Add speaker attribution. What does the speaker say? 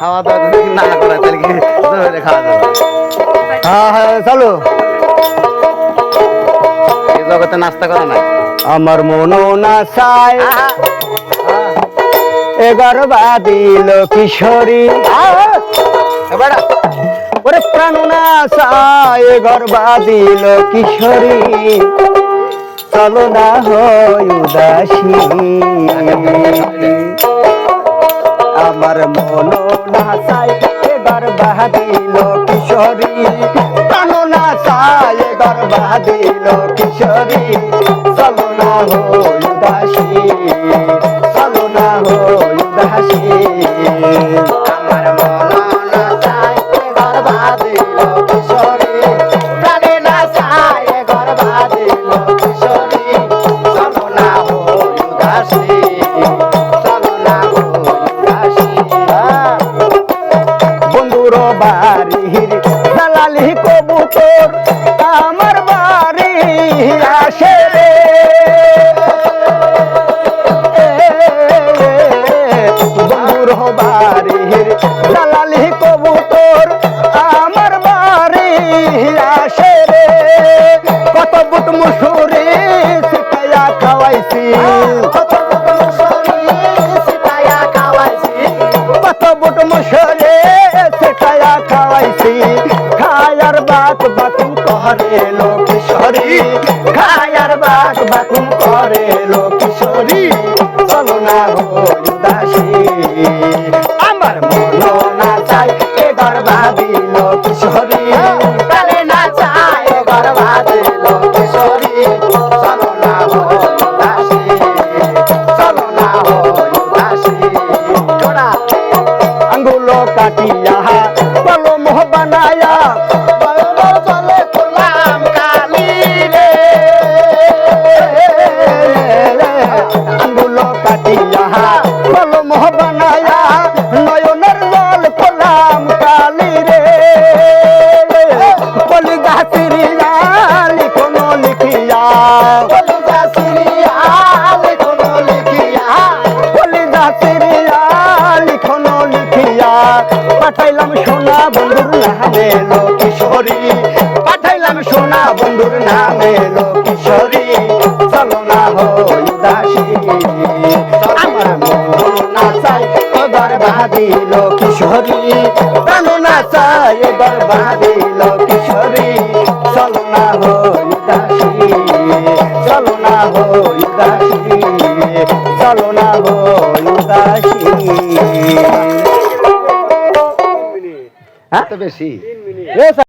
Speaker 1: খাওয়া দাওয়া না করে তাহলে কি খাওয়া যাবে
Speaker 2: হ্যাঁ হ্যাঁ চলো।
Speaker 1: এই জগতে নাস্তা করা নাই?
Speaker 2: আমার মনো না চাই এগার বাদিল কিশোরী
Speaker 1: এবার
Speaker 2: ওরে প্রাণ না এগার বাদিল কিশোরী চলো না হয় উদাসী। আমার মন না চাই এবার বাহাদিল কিশোরী। প্রাণ না চাই এবার বাহাদিল কিশোরী। চলো না হয় দালালি কবুতর আমার বাড়ি আসে রে। বন্ধুর বাড়ির দালালি কবুতর আমার বাড়ি আসে রে। কত বুট মুসুরি শিখাইয়া খাওয়াইছি। কত বুট মুসুরি শিখাইয়া খাওয়াইছি। বাক বাকুম করে লোক লোকেশ্বরী। খায়ার বাক বাকুম করে লোক চলো পাঠাইলাম সোনা বন্ধুর নামে কিশোরী পাঠাইলাম সোনা বন্ধুর নামে কিশোরী চলো না হই কিশোরী না চাই এবার বাদিল কিশোরী চলো না চলো না Ah?
Speaker 1: Eu também
Speaker 2: sim.